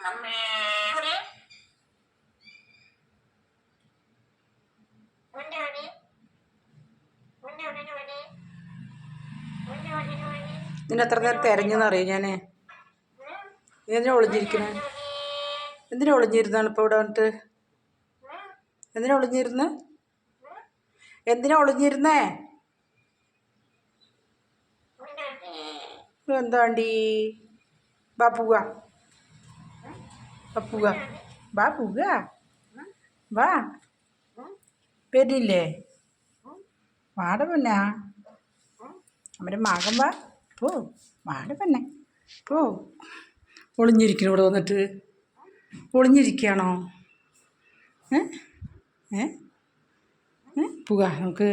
അമ്മേ നിന്നെ എത്ര നേരം തിരഞ്ഞെന്നറിയോ ഞാൻ എന്തിനാ ഒളിഞ്ഞിരിക്കണേ? എന്തിനാ ഒളിഞ്ഞിരുന്നാണ് ഇപ്പോൾ ഇവിടെ വന്നിട്ട്? എന്തിനാ ഒളിഞ്ഞിരുന്ന്? എന്തിനാ ഒളിഞ്ഞിരുന്നേ? എന്താണ്ടി ബാ പോവുക ബാ പോവുക വാ വരില്ലേ വാട പിന്നെ അവരെ മകൻ വാ പോ വാട പിന്നെ പോ ഒളിഞ്ഞിരിക്കണം ഇവിടെ വന്നിട്ട്. ഒളിഞ്ഞിരിക്കുകയാണോ? ഏ? ഏ? പോകാ നമുക്ക്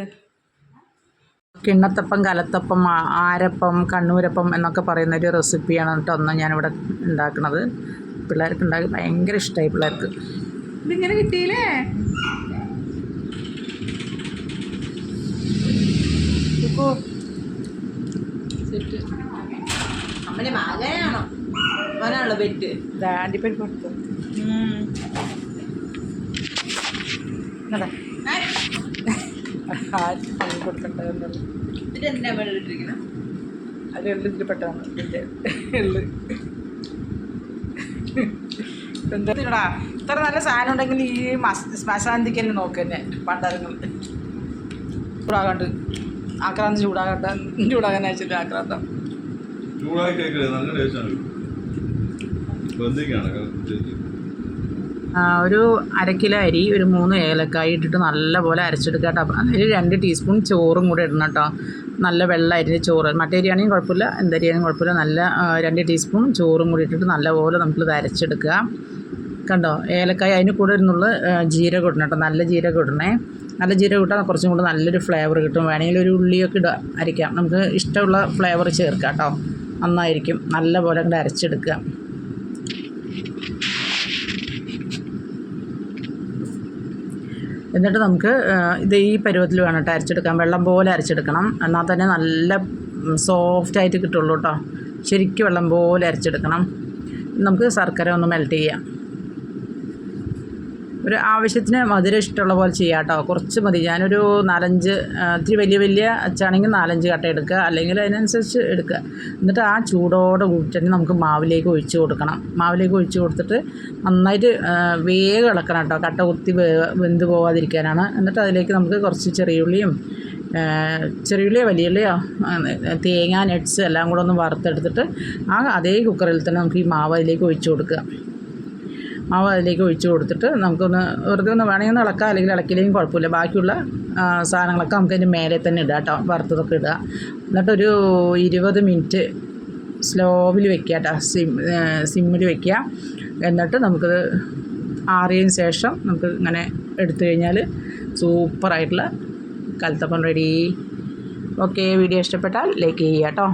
കിണ്ണത്തപ്പം കലത്തപ്പം ആരപ്പം കണ്ണൂരപ്പം എന്നൊക്കെ പറയുന്ന ഒരു റെസിപ്പിയാണ് കേട്ടോ ഒന്ന് ഞാനിവിടെ ഉണ്ടാക്കുന്നത്. പിള്ളേർക്ക് ഉണ്ടാക്കി ഭയങ്കര ഇഷ്ടമായി പിള്ളേർക്ക്. ഇതിങ്ങനെ കിട്ടിയില്ലേ? ഇപ്പോ സെറ്റ്. അമ്മനെ മകനാണോ അവനാണല്ലോ ബെറ്റ്. ദാണ്ടിപ്പൻ കൊടുത്തു. ആരും പണി കൊടുക്കണ്ടെന്നുള്ളു ഇതിന്റെ എന്തിനാ വെള്ളിട്ടിരിക്കുന്നത് അത് എള്ളിൽ പെട്ടതാണ്. ഇതിന്റെ എള്ള്. എന്താ ഇത്ര നല്ല സാധനം ഉണ്ടെങ്കിൽ ഈ ശ്മശാന്തിക്ക് തന്നെ നോക്ക് തന്നെ പണ്ടാരങ്ങൾ ചൂടാകാണ്ട് ആക്രാന്തം ചൂടാകട്ടെ ചൂടാകാൻ അയച്ചിട്ട് ആക്രാന്തം. ചൂടാക്കി നല്ല ടേസ്റ്റാണ് പ്രത്യേകിച്ച് ആ, ഒരു അര കിലോ അരി ഒരു മൂന്ന് ഏലക്കായ ഇട്ടിട്ട് നല്ലപോലെ അരച്ചെടുക്കുക കേട്ടോ. അതിൽ രണ്ട് ടീസ്പൂൺ ചോറും കൂടെ ഇടണം കേട്ടോ. നല്ല വെള്ള അരിന്റെ ചോറ്. മറ്റേ അരിയാണെങ്കിൽ കുഴപ്പമില്ല എന്തരിയാണെങ്കിൽ കുഴപ്പമില്ല. നല്ല രണ്ട് ടീസ്പൂൺ ചോറും കൂടി ഇട്ടിട്ട് നല്ലപോലെ നമുക്കിത് അരച്ചെടുക്കുക. കണ്ടോ? ഏലക്കായ അതിന് കൂടെ ഇരുന്നുള്ള ജീരകം ഇടണം കേട്ടോ. നല്ല ജീരകം ഇടണേ. നല്ല ജീരകം ഇട്ടാൽ കുറച്ചും കൂടെ നല്ലൊരു ഫ്ലേവർ കിട്ടും. വേണമെങ്കിൽ ഒരു ഉള്ളിയൊക്കെ ഇടുക അരയ്ക്കാം. നമുക്ക് ഇഷ്ടമുള്ള ഫ്ലേവർ ചേർക്കാം കേട്ടോ. നന്നായിരിക്കും. നല്ലപോലെ കൂടെ അരച്ചെടുക്കുക. എന്നിട്ട് നമുക്ക് ഇത് ഈ പരുവത്തിൽ വേണം കേട്ടോ അരച്ചെടുക്കാൻ. വെള്ളം പോലെ അരച്ചെടുക്കണം. എന്നാൽ തന്നെ നല്ല സോഫ്റ്റായിട്ട് കിട്ടുള്ളൂ കേട്ടോ. ശരിക്കും വെള്ളം പോലെ അരച്ചെടുക്കണം. നമുക്ക് ശർക്കര ഒന്ന് മെൽറ്റ് ചെയ്യാം. ഒരു ആവശ്യത്തിന് മധുരം ഇഷ്ടമുള്ള പോലെ ചെയ്യാം കേട്ടോ. കുറച്ച് മതി. ഞാനൊരു നാലഞ്ച് ഇത്തിരി വലിയ വലിയ അച്ചാണെങ്കിൽ നാലഞ്ച് കട്ട എടുക്കുക. അല്ലെങ്കിൽ അതിനനുസരിച്ച് എടുക്കുക. എന്നിട്ട് ആ ചൂടോടെ കൂട്ടിട്ട് നമുക്ക് മാവിലേക്ക് ഒഴിച്ച് കൊടുക്കണം. മാവിലേക്ക് ഒഴിച്ച് കൊടുത്തിട്ട് നന്നായിട്ട് വേഗം ഇളക്കണം കേട്ടോ. കട്ട കുത്തി വെന്ത് പോവാതിരിക്കാനാണ്. എന്നിട്ട് അതിലേക്ക് നമുക്ക് കുറച്ച് ചെറിയുള്ളിയും ചെറിയുള്ളിയോ വലിയ ഉള്ളിയോ തേങ്ങ നട്ട്സ് എല്ലാം കൂടെ ഒന്ന് വറുത്തെടുത്തിട്ട് ആ അതേ കുക്കറിൽ തന്നെ നമുക്ക് ഈ മാവ് അതിലേക്ക് ഒഴിച്ച് കൊടുക്കുക. മാവ് അതിലേക്ക് ഒഴിച്ച് കൊടുത്തിട്ട് നമുക്കൊന്ന് വെറുതെ ഒന്ന് വേണമെങ്കിൽ ഒന്ന് ഇളക്കാം അല്ലെങ്കിൽ ഇളക്കില്ലെങ്കിൽ കുഴപ്പമില്ല. ബാക്കിയുള്ള സാധനങ്ങളൊക്കെ നമുക്ക് അതിന്റെ മേലെ തന്നെ ഇടുക കേട്ടോ വറുത്തതൊക്കെ ഇടുക. എന്നിട്ടൊരു ഇരുപത് മിനിറ്റ് സ്ലോവിൽ വെക്കുക കേട്ടോ സിം സിമ്മിൽ വെക്കുക. എന്നിട്ട് നമുക്കത് ആറിയതിന് ശേഷം നമുക്ക് ഇങ്ങനെ എടുത്തു കഴിഞ്ഞാൽ സൂപ്പറായിട്ടുള്ള കലത്തപ്പം റെഡി. ഓക്കെ വീഡിയോ ഇഷ്ടപ്പെട്ടാൽ ലൈക്ക് ചെയ്യുക കേട്ടോ.